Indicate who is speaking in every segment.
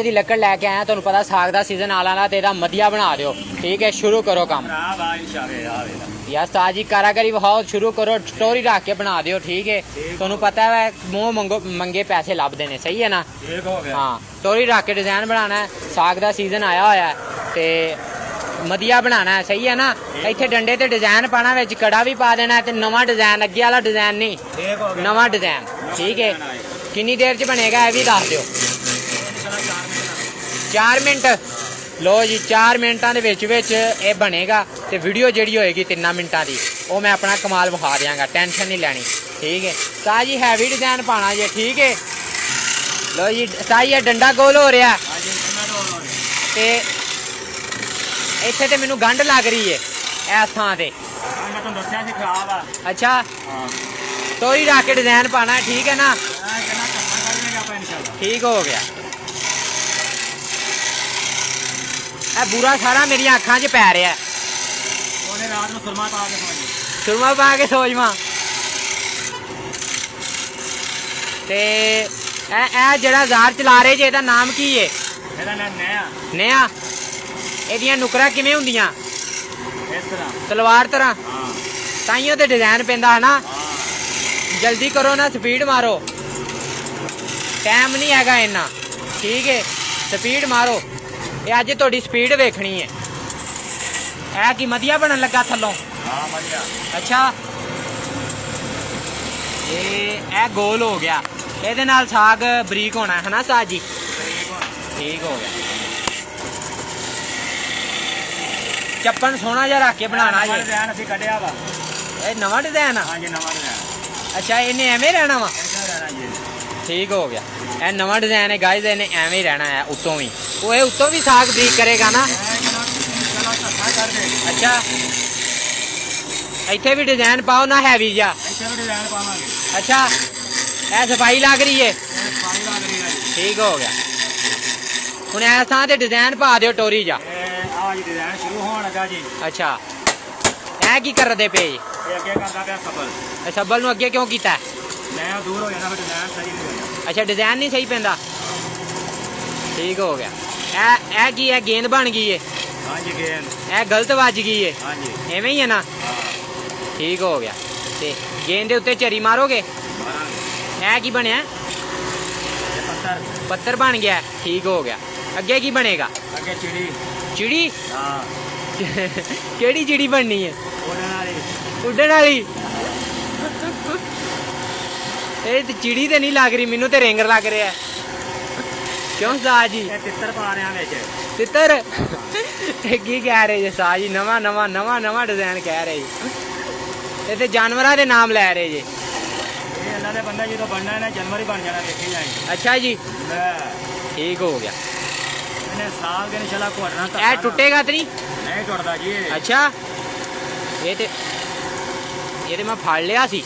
Speaker 1: ਦੀ ਲੱਕੜ ਲੈ ਕੇ ਆਇਆ ਤੁਹਾਨੂੰ ਪਤਾ ਸਾਗ ਦਾ ਸੀਜ਼ਨ ਆਲਾ ਨਾ ਤੇ ਇਹਦਾ ਮਧੀਆ ਬਣਾ ਦਿਓ। ਠੀਕ ਹੈ ਸ਼ੁਰੂ ਕਰੋ ਕੰਮ।
Speaker 2: ਭਰਾ ਬਾ ਇਨਸ਼ਾਅੱਲਾ ਆ ਵੇਲਾ
Speaker 1: ਉਸਤਾਦ ਜੀ ਕਾਰਾਗਰੀ ਵਿਖਾਓ ਸ਼ੁਰੂ ਕਰੋ ਸਟੋਰੀ ਰੱਖ ਕੇ ਬਣਾ ਦਿਓ ਠੀਕ ਹੈ। ਤੁਹਾਨੂੰ ਪਤਾ ਹੈ ਮੂੰਹ ਮੰਗੋ ਮੰਗੇ ਪੈਸੇ ਲੱਭਦੇ ਨੇ ਸਹੀ ਹੈ ਨਾ?
Speaker 2: ਠੀਕ ਹੋ ਗਿਆ।
Speaker 1: ਹਾਂ ਸਟੋਰੀ ਰੱਖ ਕੇ ਡਿਜ਼ਾਈਨ ਬਣਾਉਣਾ ਹੈ ਸਾਗ ਦਾ ਸੀਜ਼ਨ ਆਇਆ ਹੋਇਆ ਹੈ ਤੇ ਮਧੀਆ ਬਣਾਉਣਾ ਹੈ ਸਹੀ ਹੈ ਨਾ? ਇੱਥੇ ਡੰਡੇ ਤੇ ਡਿਜ਼ਾਈਨ ਪਾਣਾ ਵਿੱਚ ਕੜਾ ਵੀ ਪਾ ਦੇਣਾ ਤੇ ਨਵਾਂ ਡਿਜ਼ਾਈਨ ਅੱਗੇ ਵਾਲਾ ਡਿਜ਼ਾਈਨ ਨਹੀਂ।
Speaker 2: ਠੀਕ ਹੋ ਗਿਆ।
Speaker 1: ਨਵਾਂ ਡਿਜ਼ਾਈਨ ਠੀਕ ਹੈ। ਕਿੰਨੀ ਦੇਰ ਚ ਬਣੇਗਾ ਇਹ ਵੀ ਦੱਸ ਦਿਓ।
Speaker 2: 4 ਮਿੰਟ।
Speaker 1: 4 ਮਿੰਟ ਲੋ ਜੀ 4 ਮਿੰਟਾਂ ਦੇ ਵਿੱਚ ਵਿੱਚ ਇਹ ਬਣੇਗਾ ਤੇ ਵੀਡੀਓ ਜਿਹੜੀ ਹੋਏਗੀ 3 ਮਿੰਟਾਂ ਦੀ ਉਹ ਮੈਂ ਆਪਣਾ ਕਮਾਲ ਵਿਖਾ ਦਿਆਂਗਾ ਟੈਨਸ਼ਨ ਨਹੀਂ ਲੈਣੀ ਠੀਕ ਹੈ। ਤਾਂ ਜੀ ਹੈਵੀ ਡਿਜ਼ਾਈਨ ਪਾਣਾ ਜੇ ਠੀਕ ਹੈ। ਲੋ ਜੀ ਸਾਈ ਇਹ ਡੰਡਾ ਗੋਲ ਹੋ ਰਿਹਾ।
Speaker 2: ਤੋਂ
Speaker 1: ਇੱਥੇ ਤੇ ਮੈਨੂੰ ਗੰਢ ਲੱਗ ਰਹੀ ਏ ਇਸ ਥਾਂ ਤੇ।
Speaker 2: ਮੈਂ ਤੁਹਾਨੂੰ ਦੱਸਿਆ ਸੀ ਖਰਾਬ ਆ।
Speaker 1: ਅੱਛਾ।
Speaker 2: ਹਾਂ।
Speaker 1: ਤੋਰੀ ਰੱਖ ਕੇ ਡਿਜ਼ਾਈਨ ਪਾਣਾ ਠੀਕ ਹੈ ਨਾ? ਠੀਕ ਹੋ ਗਿਆ। ਇਹ ਬੁਰਾ ਸਾਰਾ ਮੇਰੀਆਂ ਅੱਖਾਂ 'ਚ ਪੈ ਰਿਹਾ।
Speaker 2: ਉਹਨੇ ਰਾਤ ਨੂੰ ਸੁਰਮਾ ਪਾ ਕੇ ਸੌਂ
Speaker 1: ਸੁਰਮਾ ਪਾ ਕੇ ਸੋਜਵਾ ਤੇ ਇਹ ਇਹ ਜਿਹੜਾ ਜ਼ਾਰ ਚਲਾ ਰਹੇ ਜੇ ਇਹਦਾ ਨਾਮ ਕੀ ਏ?
Speaker 2: ਇਹਦਾ ਨਾਂ ਨਿਆ
Speaker 1: ਨਿਆ ਇਹਦੀਆਂ ਨੁਕਰਾਂ ਕਿਵੇਂ ਹੁੰਦੀਆਂ?
Speaker 2: ਇਸ ਤਰ੍ਹਾਂ।
Speaker 1: ਤਲਵਾਰ ਤਰ੍ਹਾਂ?
Speaker 2: ਹਾਂ।
Speaker 1: ਤਾਈਓ ਤੇ ਡਿਜ਼ਾਈਨ ਪੈਂਦਾ ਹਨਾ? ਜਲਦੀ ਕਰੋ ਨਾ ਸਪੀਡ ਮਾਰੋ। ਟਾਈਮ ਨਹੀਂ ਹੈਗਾ ਇੰਨਾ। ਠੀਕ ਹੈ ਸਪੀਡ ਮਾਰੋ। ਇਹ ਅੱਜ ਤੁਹਾਡੀ ਸਪੀਡ ਵੇਖਣੀ ਹੈ। ਇਹ ਕੀ ਮਧੀਆ ਬਣਨ ਲੱਗਾ ਥੱਲੋਂ?
Speaker 2: ਹਾਂ ਵਧੀਆ।
Speaker 1: ਅੱਛਾ। ਇਹ ਇਹ ਗੋਲ ਹੋ ਗਿਆ। ਇਹਦੇ ਨਾਲ ਸਾਗ ਬਰੀਕ ਹੋਣਾ ਹੈ ਨਾ ਸਾਜ
Speaker 2: ਠੀਕ ਹੋ
Speaker 1: ਠੀਕ ਹੋ ਗਿਆ। ਚੱਪਣ ਸੋਹਣਾ ਜਿਹਾ ਰੱਖ ਕੇ ਬਣਾਉਣਾ
Speaker 2: ਨਵਾਂ
Speaker 1: ਜੇ।
Speaker 2: ਡਿਜ਼ਾਈਨ ਅਸੀਂ ਕੱਢਿਆ ਵਾ।
Speaker 1: ਇਹ ਨਵਾਂ ਡਿਜ਼ਾਈਨ ਆ?
Speaker 2: ਹਾਂਜੀ ਨਵਾਂ ਡਿਜ਼ਾਈਨ
Speaker 1: ਅੱਛਾ ਇਹਨੇ ਐਵੇਂ ਰਹਿਣਾ ਵਾ? ਠੀਕ ਹੋ ਗਿਆ। ਇਹ ਨਵਾਂ ਡਿਜ਼ਾਈਨ ਹੈ ਗਾਇਜ਼ ਇਹਨੇ ਐਵੇਂ ਹੀ ਰਹਿਣਾ ਹੈ ਉੱਤੋਂ ਵੀ। ਉਹ ਇਹ ਉੱਤੋਂ ਵੀ ਸਾਗ ਬਰੀਕ ਕਰੇਗਾ ਨਾ। ਅੱਛਾ। ਇੱਥੇ ਵੀ ਡਿਜ਼ਾਈਨ ਪਾਓ ਨਾ ਹੈਵੀ ਜਿਹਾ।
Speaker 2: ਇੱਥੇ ਵੀ ਡਿਜ਼ਾਈਨ ਪਾਵਾਂਗੇ।
Speaker 1: ਅੱਛਾ। ਇਹ ਸਫ਼ਾਈ ਲੱਗ ਰਹੀ ਏ।
Speaker 2: ਪਾਣੀ ਲੱਗ ਰਹੀ ਹੈ
Speaker 1: ਠੀਕ ਹੋ ਗਿਆ। ਹੁਣ ਇਸ ਥਾਂ ਤੇ ਡਿਜ਼ਾਈਨ ਪਾ ਦਿਓ ਟੋਰੀ ਜਾ
Speaker 2: ਆ ਜੀ ਡਿਜ਼ਾਈਨ ਸ਼ੁਰੂ ਹੋਣ ਲੱਗਾ ਜੀ।
Speaker 1: ਅੱਛਾ। ਇਹ ਕੀ ਕਰਦੇ ਪਏ?
Speaker 2: ਇਹ ਅੱਗੇ ਕਰਦਾ ਪਿਆ ਸਫਲ
Speaker 1: ਇਹ ਸੱਬਲ ਨੂੰ ਅੱਗੇ ਕਿਉਂ ਕੀਤਾ?
Speaker 2: ਮੈਂ ਦੂਰ ਹੋ ਜਾਣਾ ਫਿਰ ਡਿਜ਼ਾਈਨ ਸਹੀ ਨਹੀਂ ਹੋਇਆ
Speaker 1: ਅੱਛਾ ਡਿਜ਼ਾਈਨ ਨਹੀਂ ਸਹੀ ਪੈਂਦਾ? ਠੀਕ ਹੋ ਗਿਆ। ਇਹ ਇਹ ਕੀ ਹੈ? ਗੇਂਦ ਬਣ ਗਈ ਏ।
Speaker 2: ਹਾਂਜੀ ਗੇਂਦ।
Speaker 1: ਇਹ ਗਲਤ ਵੱਜ ਗਈ ਏ।
Speaker 2: ਹਾਂਜੀ।
Speaker 1: ਐਵੇਂ ਹੀ ਹੈ ਨਾ? ਠੀਕ ਹੋ ਗਿਆ। ਤੇ ਗੇਂਦ ਦੇ ਉੱਤੇ ਚਰੀ ਮਾਰੋਗੇ?
Speaker 2: ਮਾਰਾਂਗੇ।
Speaker 1: ਇਹ ਕੀ ਬਣਿਆ?
Speaker 2: ਇਹ ਪੱਤਰ
Speaker 1: ਪੱਤਰ ਬਣ ਗਿਆ। ਠੀਕ ਹੋ ਗਿਆ। ਅੱਗੇ ਕੀ ਬਣੇਗਾ?
Speaker 2: ਅੱਗੇ ਚਿੜੀ।
Speaker 1: ਚਿੜੀ?
Speaker 2: ਹਾਂ।
Speaker 1: ਕਿਹੜੀ ਚਿੜੀ ਬਣਨੀ ਹੈ
Speaker 2: ਉਹਦੇ ਨਾਲ ਹੀ
Speaker 1: ਉੱਡਣ ਵਾਲੀ? ਇਹ ਤੇ ਚਿੜੀ ਤੇ ਨਹੀਂ ਲੱਗ ਰਹੀ ਮੈਨੂੰ ਤੇ ਰਿੰਗ ਲੱਗ ਰਿਹਾ। ਕਿਉਂ ਸਾਹ ਜੀ?
Speaker 2: ਇਹ ਤਿੱਤਰ ਪਾ ਰਿਆਂ ਵਿੱਚ।
Speaker 1: ਤਿੱਤਰ? ਇਹ ਕੀ ਕਹਿ ਰਹੇ ਜੇ ਸਾਹ ਜੀ? ਨਵਾਂ ਨਵਾਂ ਨਵਾਂ ਨਵਾਂ ਡਿਜ਼ਾਈਨ ਕਹਿ ਰਹੇ ਜੀ। ਇਹ ਤੇ ਜਾਨਵਰਾਂ ਦੇ ਨਾਮ ਲੈ ਰਹੇ ਜੇ।
Speaker 2: ਇਹ ਇਹਨਾਂ ਦੇ ਬੰਦਾ ਜਦੋਂ ਬਣਨਾ ਇਹਨੇ ਜਨਵਰੀ ਬਣ ਜਾਣਾ ਦੇਖੀ ਜਾਏਗੀ
Speaker 1: ਅੱਛਾ ਜੀ।
Speaker 2: ਲੈ।
Speaker 1: ਠੀਕ ਹੋ ਗਿਆ।
Speaker 2: ਇਹਨੇ ਸਾਲ ਦੇ ਇਨਸ਼ਾਅੱਲਾ ਘੋੜਨਾ
Speaker 1: ਇਹ ਟੁੱਟੇਗਾ ਤੇ ਨਹੀਂ?
Speaker 2: ਨਹੀਂ ਟੁੱਟਦਾ ਜੀ।
Speaker 1: ਅੱਛਾ। ਇਹ ਤੇ ਇਹ ਤੇ ਮੈਂ ਫੜ ਲਿਆ ਸੀ।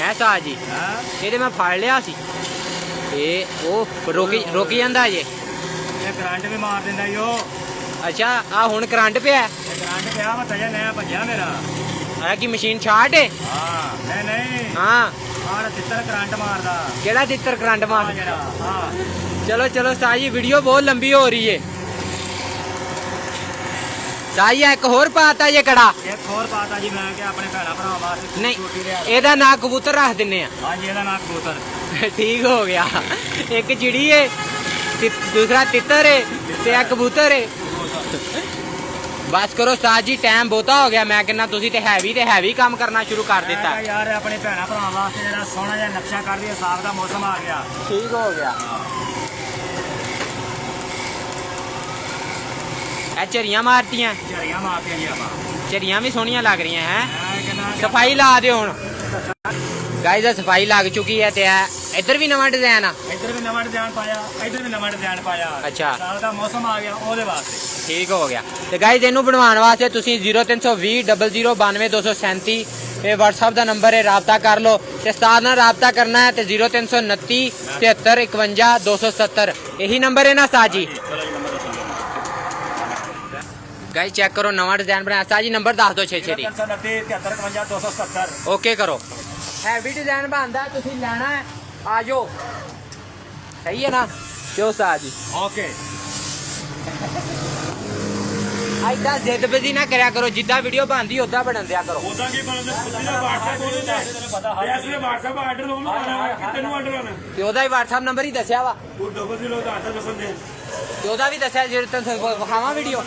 Speaker 1: ਹੈ ਸਾਹ ਜੀ।
Speaker 2: ਹਾਂ
Speaker 1: ਇਹ ਤੇ ਮੈਂ ਫੜ ਲਿਆ ਸੀ। ਇਹ ਉਹ ਰੁਕ ਰੁਕ ਜਾਂਦਾ ਜੇ।
Speaker 2: ਇਹ ਕਰੰਟ ਵੀ ਮਾਰ ਦਿੰਦਾ ਈ ਉਹ।
Speaker 1: ਅੱਛਾ ਆ ਹੁਣ ਕਰੰਟ ਪਿਆ?
Speaker 2: ਇਹ ਕਰੰਟ ਪਿਆ ਵਾ ਤਜਾ ਨया ਭੱਜਿਆ ਮੇਰਾ।
Speaker 1: ਆ ਕੀ ਮਸ਼ੀਨ ਛਾਟ ਏ।
Speaker 2: ਹਾਂ ਨਹੀਂ ਨਹੀਂ।
Speaker 1: ਹਾਂ।
Speaker 2: ਆਹ ਤਿੱਤਰ ਕਰੰਟ ਮਾਰਦਾ।
Speaker 1: ਕਿਹੜਾ ਤਿੱਤਰ ਕਰੰਟ
Speaker 2: ਆ
Speaker 1: ਮਾਰ
Speaker 2: ਜਿਹੜਾ ਹਾਂ।
Speaker 1: ਚਲੋ ਚਲੋ ਸਾਜੀ ਵੀਡੀਓ ਬਹੁਤ ਲੰਬੀ ਹੋ ਰਹੀ ਏ। ਸਾਜੀ ਇੱਕ ਹੋਰ ਪਾਤਾ ਜੇ ਕੜਾ।
Speaker 2: ਇੱਕ ਹੋਰ ਪਾਤਾ ਜੀ ਮੈਂ ਕਿ ਆਪਣੇ ਭੈਣਾ ਭਰਾਵਾਂ ਵਾਸਤੇ
Speaker 1: ਨਹੀਂ
Speaker 2: ਛੋਟੀ ਲਿਆ
Speaker 1: ਇਹਦਾ ਨਾਂ ਕਬੂਤਰ ਰੱਖ ਦਿੰਨੇ ਆ।
Speaker 2: ਹਾਂਜੀ ਇਹਦਾ ਨਾਮ ਕਬੂਤਰ।
Speaker 1: ਠੀਕ ਹੋ ਗਿਆ। ਇੱਕ ਚਿੜੀ ਏ ਤੇ ਦੂਸਰਾ ਤਿੱਤਰ ਏ ਤੇ ਇੱਕ ਕਬੂਤਰ ਏ। ਬਸ ਕਰੋ ਸਾਜੀ ਟਾਈਮ ਬਹੁਤਾ ਹੋ ਗਿਆ। ਮੈਂ ਕਹਿੰਦਾ ਤੁਸੀਂ ਤੇ ਹੈਵੀ ਤੇ ਹੈਵੀ ਕੰਮ ਕਰਨਾ ਸ਼ੁਰੂ ਕਰ ਦਿੱਤਾ।
Speaker 2: ਯਾਰ ਆਪਣੇ ਭੈਣਾ ਭਰਾਵਾਂ ਵਾਸਤੇ ਜਿਹੜਾ ਸੋਹਣਾ ਜਿਹਾ ਨਕਸ਼ਾ ਕਰ ਦਈਏ ਸਾਗ ਦਾ ਮੌਸਮ ਆ ਗਿਆ।
Speaker 1: ਠੀਕ ਹੋ ਗਿਆ। ਇਹ ਝਰੀਆਂ ਮਾਰਤੀਆਂ।
Speaker 2: ਝੜੀਆਂ ਮਾਰਤੀਆਂ ਜੀ ਆਪਾਂ।
Speaker 1: ਝਰੀਆਂ ਵੀ ਸੋਹਣੀਆਂ ਲੱਗ ਰਹੀਆਂ ਹੈ। ਸਫ਼ਾਈ ਲਾ ਦਿਓ ਹੁਣ। ਗਾਇਜ਼ ਸਫ਼ਾਈ ਲੱਗ ਚੁੱਕੀ ਹੈ ਤੇ ਇੱਧਰ ਵੀ ਨਵਾਂ ਡਿਜ਼ਾਈਨ ਆ।
Speaker 2: ਇੱਧਰ ਵੀ ਨਵਾਂ ਡਿਜ਼ਾਈਨ ਪਾਇਆ ਇੱਧਰ ਵੀ ਨਵਾਂ ਡਿਜ਼ਾਈਨ ਪਾਇਆ।
Speaker 1: ਅੱਛਾ।
Speaker 2: ਸਾਗ ਦਾ ਮੌਸਮ ਆ ਗਿਆ ਉਹਦੇ ਵਾਸਤੇ।
Speaker 1: ਠੀਕ ਹੋ ਗਿਆ। ਤੇ ਗਾਇਜ਼ ਇਹਨੂੰ ਬਣਵਾਉਣ ਵਾਸਤੇ ਤੁਸੀਂ 0320 0092237 ਇਹ WhatsApp ਦਾ ਨੰਬਰ ਹੈ ਰਾਬਤਾ ਕਰ ਲਓ। ਤੇ ਸਟਾਰ ਨਾਲ ਰਾਬਤਾ ਕਰਨਾ ਹੈ ਤੇ 0329 73 51 270 ਇਹੀ ਨੰਬਰ ਹੈ ਨਾ ਸਾਜੀ ਗਾਇਜ਼ ਚੈੱਕ ਕਰੋ ਨਵਾਂ ਡਿਜ਼ਾਈਨ ਬਣਾਇਆ ਸਾਜੀ ਨੰਬਰ ਦੱਸ ਦਿਓ ਛੇ ਛੇ ਦੀ
Speaker 2: 329 73 51 270
Speaker 1: ਓਕੇ ਕਰੋ ਹੈਵੀ ਡਿਜ਼ਾਈਨ ਬਣਦਾ ਤੁਸੀਂ ਲੈਣਾ ਹੈ ਆ ਜਾਓ ਸਹੀ ਹੈ ਨਾ ਕਿਉਂ ਉਸਤਾਦ ਜੀ
Speaker 2: ਓਕੇ
Speaker 1: ਐਦਾਂ ਜ਼ਿੱਦਬਜ਼ੀ ਨਾ ਕਰਿਆ ਕਰੋ ਜਿੱਦਾਂ ਵੀਡੀਓ ਬਣਦੀ ਉਦਾਂ ਬਣਨ ਦਿਆ ਕਰੋ
Speaker 3: ਉਦਾਂ ਕੀ ਕੁੱਤੀ ਦਾ WhatsApp ਉਹਦੇ ਤੇ ਇਸ ਵੇ WhatsApp ਆਰਡਰ ਉਹਨੂੰ ਆਣਾ ਕਿਤੇ ਨੂੰ ਆਰਡਰ ਆਣਾ
Speaker 1: ਤੇ ਉਹਦਾ ਹੀ WhatsApp ਨੰਬਰ ਹੀ ਦੱਸਿਆ ਵਾ
Speaker 3: ਉਹ ਡਬਲ ਜ਼ੀਰੋ ਦਾ ਦੱਸਣ ਦੇ
Speaker 1: ਤੇ ਉਹਦਾ ਵੀ ਦੱਸਿਆ ਜਿਹੜੇ ਤੈਨੂੰ ਵਿਖਾਵਾਂ ਵੀਡੀਓ